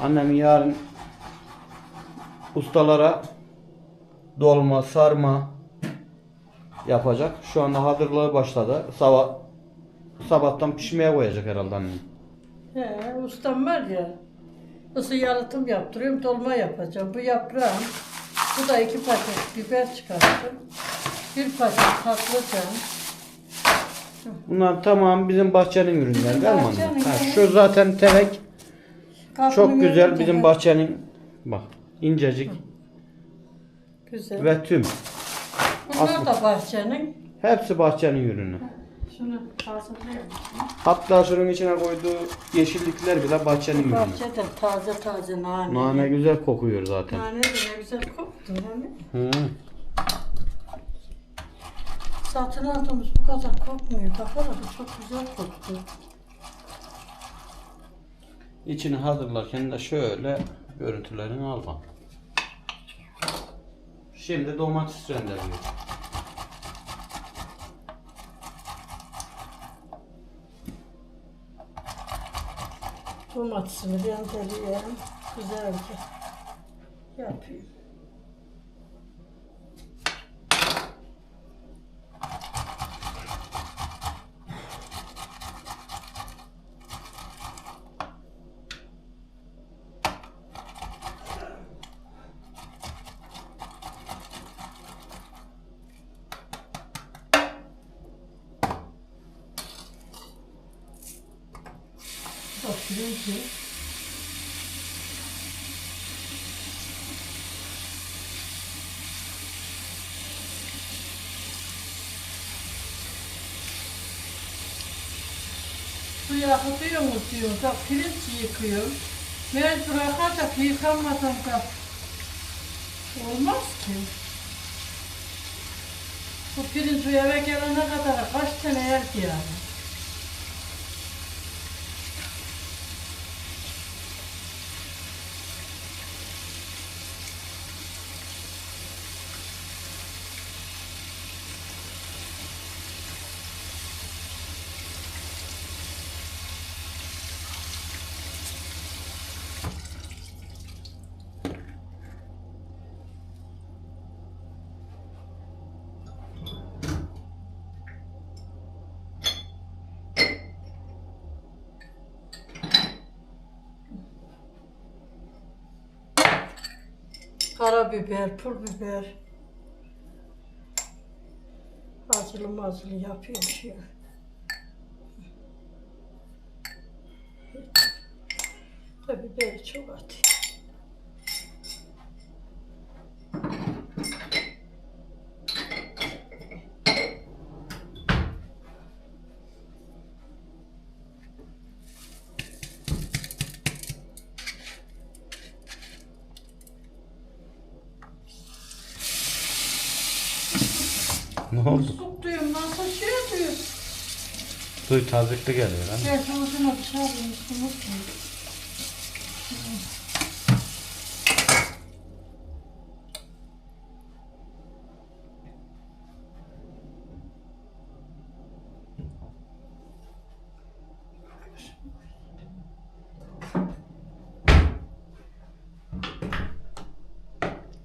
Annem yarın ustalara dolma, sarma yapacak. Şu anda hazırlığı başladı. Sabah sabahtan pişmeye koyacak herhalde annem. He, ustam var ya. Isı yalıtım yaptırıyorum, dolma yapacağım. Bu yaprağım. Bu da iki paket biber çıkarttım. Bir paket patlıcan. Bunlar tamam bizim bahçenin ürünleri değil mi anne? bahçenin, Ha, şu zaten tevek çok güzel bizim de- bahçenin bak incecik Güzel. ve tüm. Bunlar da bahçenin. Hepsi bahçenin ürünü. Şunu hazırlayalım. Hatta şunun içine koyduğu yeşillikler bile bahçenin ürünü. Bahçede taze taze nane. Nane güzel kokuyor zaten. Nane de ne güzel koktu. Hani. Hı. Satın aldığımız bu kadar kokmuyor. Baksana bu çok güzel koktu. İçini hazırlarken de şöyle görüntülerini al bak. Şimdi domates rendeliyor. Domatesimi rendeleyeyim. Güzelce yapayım. Bakıyorum ki Suyu akıtıyor mu diyor. Da pirinç yıkıyor. Mecbur akacak yıkanmadan da olmaz ki. Bu pirinç eve gelene kadar kaç tane yer ki yani. Karabiber, pul biber. Hazırlı mazılı yapıyorum şey. Tabii biberi çok atayım. Ne oldu? Musluk diyorum nasıl şey diyor. Suyu tazikli geliyor lan. Gel ucuna dışarı musluk diyor.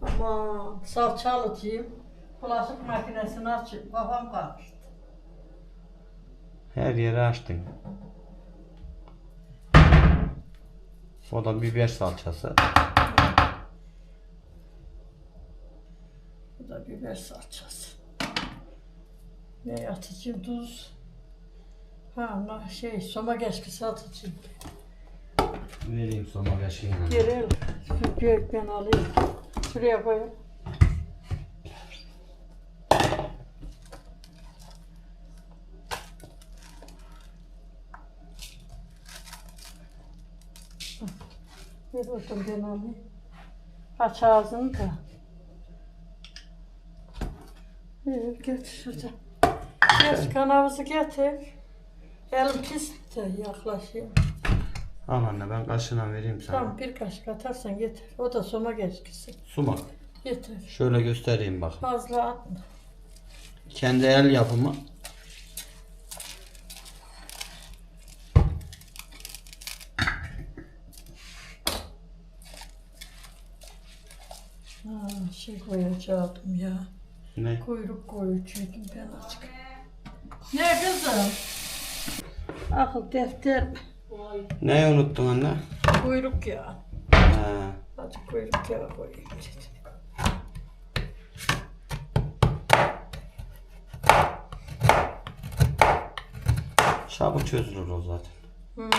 Aman salça alıcıyım. Bulaşık makinesini açıp kafam karıştı. Her yeri açtın. O da biber salçası. Bu da biber salçası. Ne atacağım? Tuz. Ha, na- şey, soma geçkisi atacağım. Vereyim sonra kaşığına. Geri şu gökten alayım. Şuraya koyayım. Bir otur ben. Aç ağzını da. Evet, getir şurada. Getir kanavızı getir. Elim pis de yaklaşayım. Al anne ben kaşığına vereyim sana. Tamam bir kaşık atarsan yeter. O da soma geçkisi. Sumak. Yeter. Şöyle göstereyim bak. Fazla atma. Kendi el yapımı. Ha, şey koyacaktım ya. Ne? Kuyruk koyucuydum ben azıcık. Ne kızım? Akıl defter Neyi unuttun anne? kuyruk ya. Ha. Azıcık kuyruk yağı koyayım. Çabuk çözülür o zaten. Hı.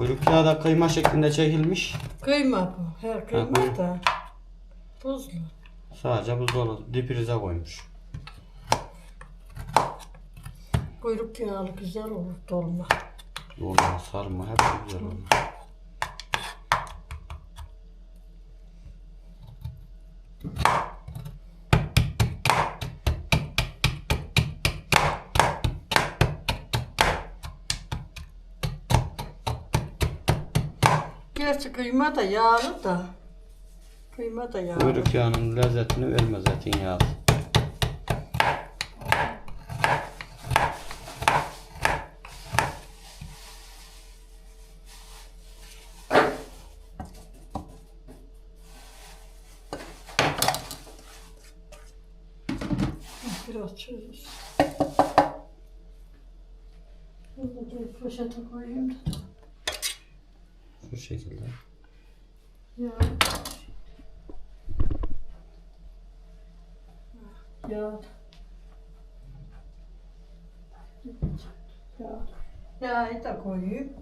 Kuyruk yağı da kıyma şeklinde çekilmiş. Kıyma bu. Her kıyma buyur. da. Buzlu. Sadece buzdolabı dipirize koymuş. Kuyruk yağlı güzel olur dolma. Dolma, sarma hepsi güzel olur. Gerçi kıyma da yağlı da. Kıyma da yağlı. Kuyruk yağının lezzetini vermez etin yağı. Biraz çözülsün. Bunu da bir poşete koyayım da. Şekilde. Ya. Ya. Ya. Yağı da koyayım.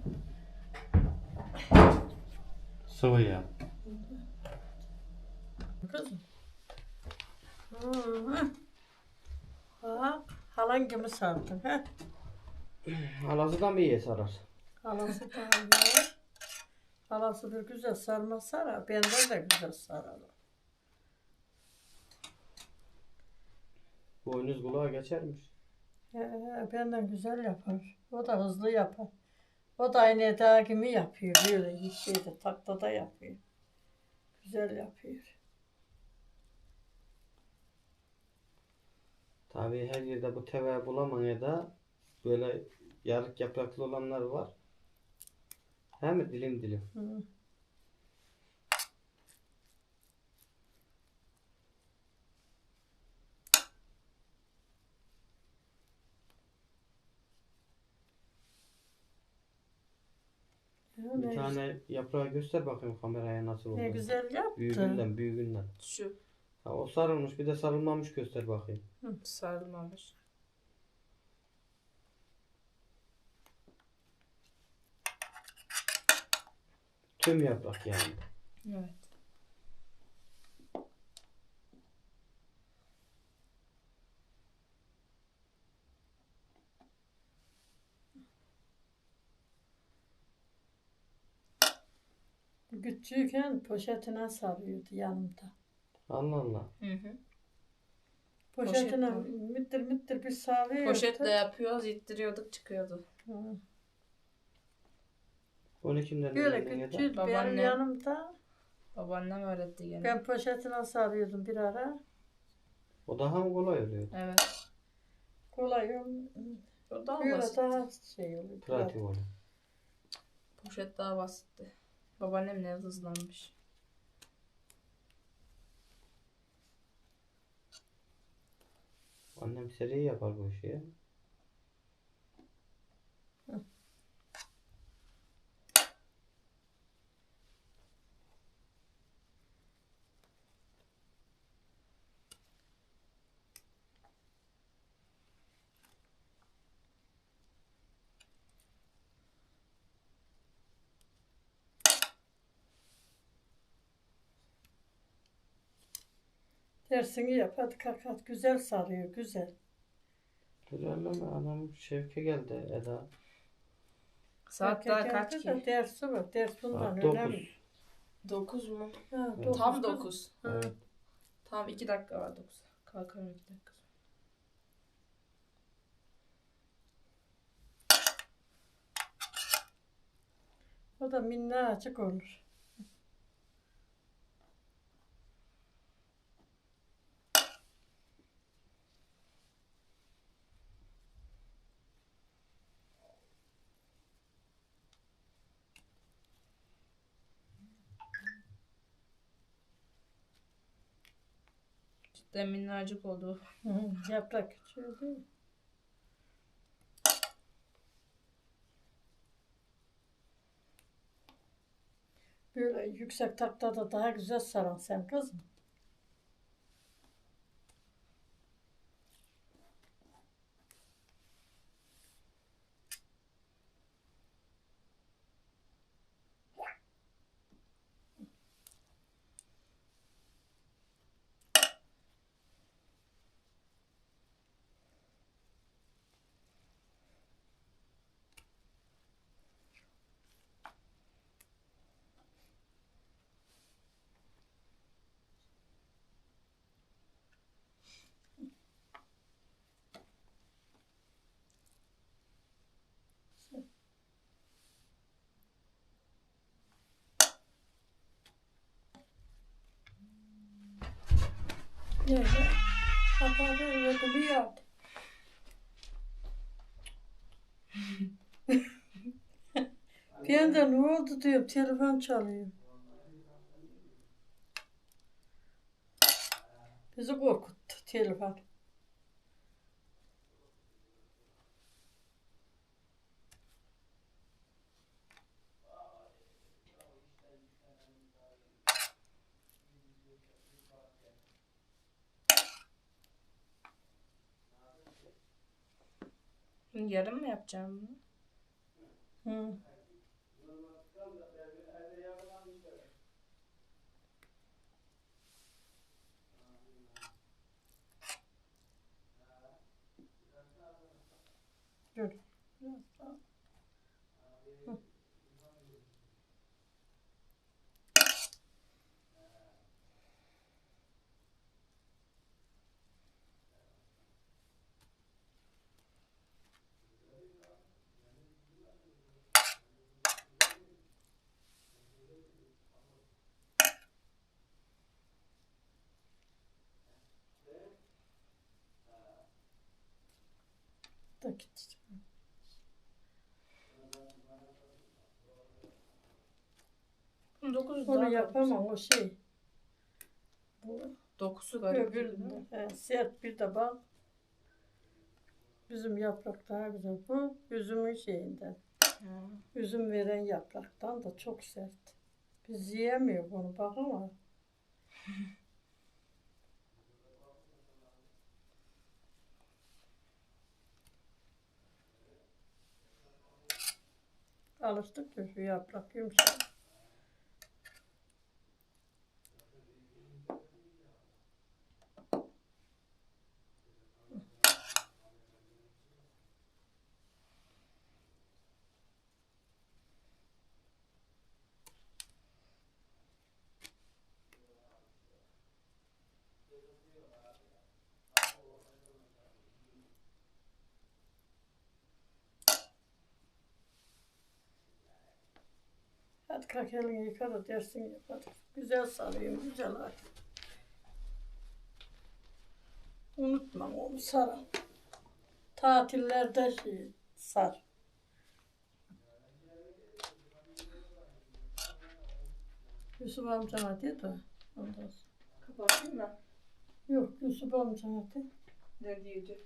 Sıvı yağ. Kızım. Ha, halan gibi sardın ha. Halası da mı iyi sarar? Halası da öyle. Halası bir güzel sarma sarar. Benden de güzel sarar. Boynuz kulağa geçermiş. Ee, benden güzel yapar. O da hızlı yapar. O da aynı Eda gibi yapıyor. Böyle şeyde taktada yapıyor. Güzel yapıyor. Tabii her yerde bu teve bulamaya da böyle yarık yapraklı olanlar var. Hem mi dilim dilim. Hı. Bir ne, tane yaprağı göster bakayım kameraya nasıl ne olduğunu. güzel yaptı. Büyüğünden büyüğünden. Şu Ha, o sarılmış bir de sarılmamış göster bakayım. sarılmamış. Tüm yaprak yani. Evet. Küçükken poşetine sarıyordu yanımda. Allah Allah. Hı hı. Poşetine Poşetle. mittir mittir bir sarıyordu. Poşetle yapıyoruz, ittiriyorduk, çıkıyordu. Hı. Onu kimden Böyle öğrendin ya da? küçük benim Babaannem. yanımda. Babaannem öğretti gene. Ben poşetine sarıyordum bir ara. O daha mı kolay oluyor? Evet. Kolay O daha böyle basit. daha şey oluyor. Pratik oluyor. Poşet daha basitti. Babaannem ne hızlanmış. Annem seri yapar bu işi ya. Dersini yap hadi kalk hadi. Güzel sarıyor güzel. Güzelleme adam Şevke geldi Eda. Saat daha Erkek kaç ki? de Dersi var. Ders bundan Saat önemli. 9. 9 mu? Ha, Evet. Tam kız. 9. Ha. Evet. Tam 2 dakika var 9. Kalkarım 2 dakika. O da minnacık olur. Demin minnacık oldu. Yaprak mi? Böyle yüksek taktada daha güzel saran sen kızım. Kapalı öyle bir yerde. Bir anda ne oldu diyorum telefon çalıyor. Bizi korkuttu telefon. Yarın mı yapacağım bunu? Hı. Dur. Biraz daha. Hı. Da gitti. Dokuzu Onu daha yapamam o şey. Bu Dokusu garip. öbüründe. He, sert bir de bak. Üzüm yaprak daha güzel. Bu üzümün şeyinden. Ha. Üzüm veren yapraktan da çok sert. Biz yiyemiyor bunu bak ama. Alıştık ya şu yaprak yumuşak. Hadi kalk elini yıka da dersin yap hadi. Güzel sarayım, güzel hadi. Unutmam onu sarın. Tatillerde şey sar. Yusuf amcana dedi. Ondan sonra. Kapatayım mı? Yok Yusuf amcana dedi. Ne diyecek?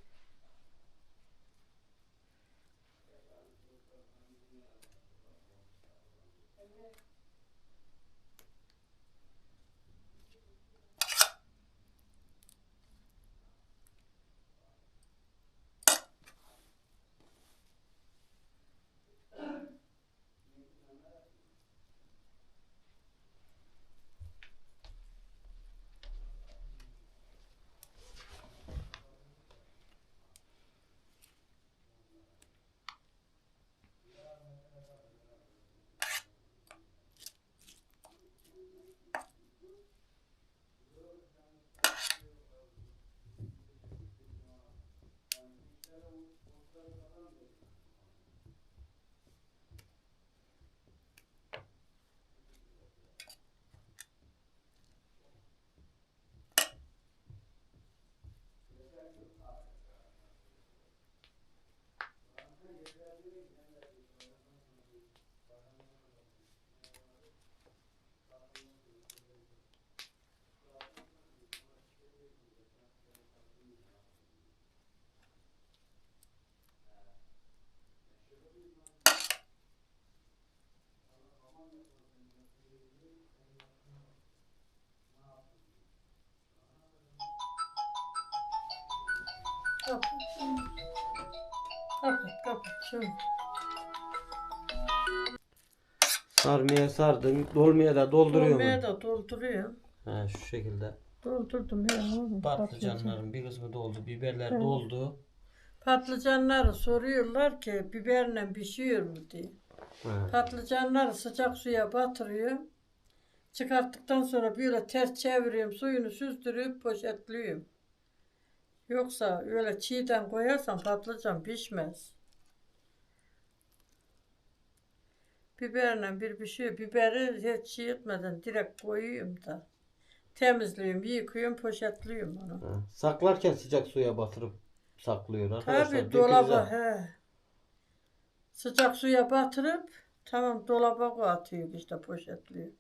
Kapat kapat. Şöyle. Sarmaya sardın. Dolmaya da dolduruyor Dolmaya mu? da dolduruyorum. Ha şu şekilde. Doldurdum ya oğlum. Patlıcanların bir kısmı doldu. Biberler Evet. doldu. Patlıcanları soruyorlar ki biberle pişiyor mu diye. Ha. Patlıcanları sıcak suya batırıyorum. Çıkarttıktan sonra böyle ters çeviriyorum. Suyunu süzdürüp poşetliyorum. Yoksa öyle çiğden koyarsan patlıcan pişmez. Biberle bir pişiyor. Biberi hiç çiğ etmeden direkt koyuyorum da. Temizliyorum, yıkıyorum, poşetliyorum onu. Ha. Saklarken sıcak suya batırıp saklıyor arkadaşlar. Tabii dolaba he. Sıcak suya batırıp tamam dolaba atıyor işte poşetliyor.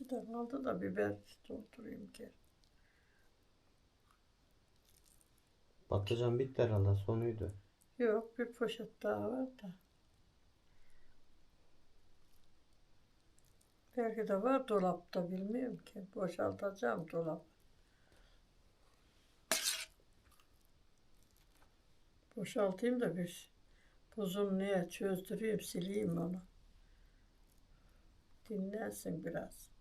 İki de kaldı da biber doldurayım ki. Patlıcan bitti herhalde sonuydu. Yok bir poşet daha var da. Belki de var dolapta bilmiyorum ki. Boşaltacağım dolap. Boşaltayım da bir buzun niye çözdüreyim sileyim onu. Dinlensin biraz.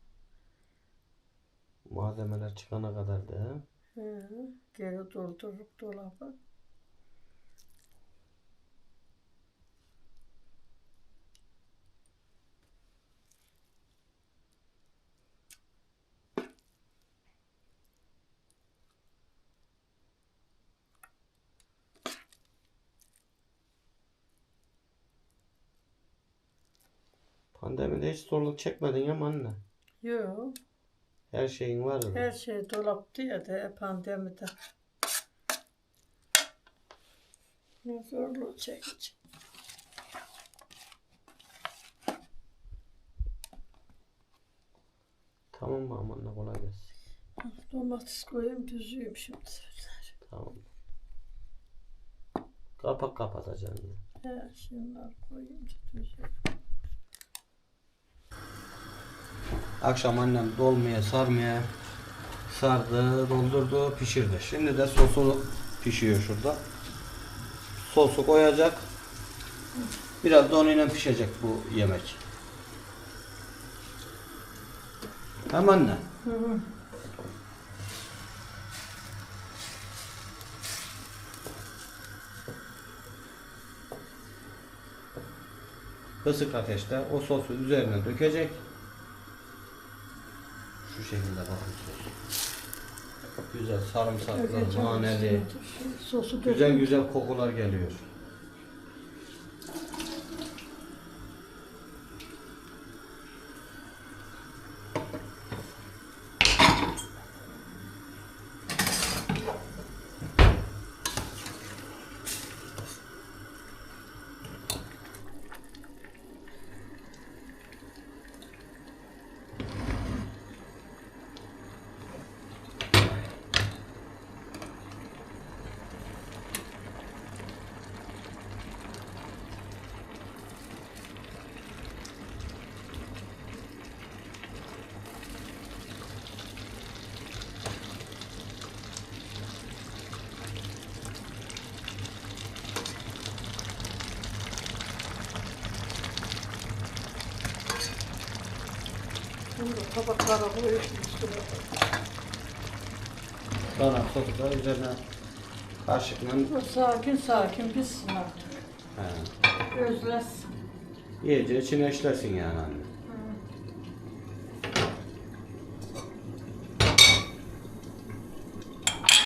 Malzemeler çıkana kadar da. He, geri doldurup dolaba. Pandemide hiç zorluk çekmedin ama anne. Yok. Her şeyin vardı. Her şey dolaptı ya da pandemide. Ne zorluğu çekici. Tamam mı aman kolay gelsin. Domates koyayım düzüyüm şimdi. Tamam. Kapak kapatacaksın. ya. He, şunları koyayım düzüyüm. Akşam annem dolmaya sarmaya sardı, doldurdu, pişirdi. Şimdi de sosu pişiyor şurada. Sosu koyacak. Biraz da onunla pişecek bu yemek. Hem anne. Hı hı. Kısık ateşte o sosu üzerine dökecek. Şekilde bakın sos. Güzel sarımsaklı, naneli. Sosu Güzel dökeceğim. güzel kokular geliyor. Tabaklara koyup üstüne. Dana sosu da üzerine kaşıkla O sakin sakin pişsin artık. he, Özlesin. iyice içine işlesin yani anne.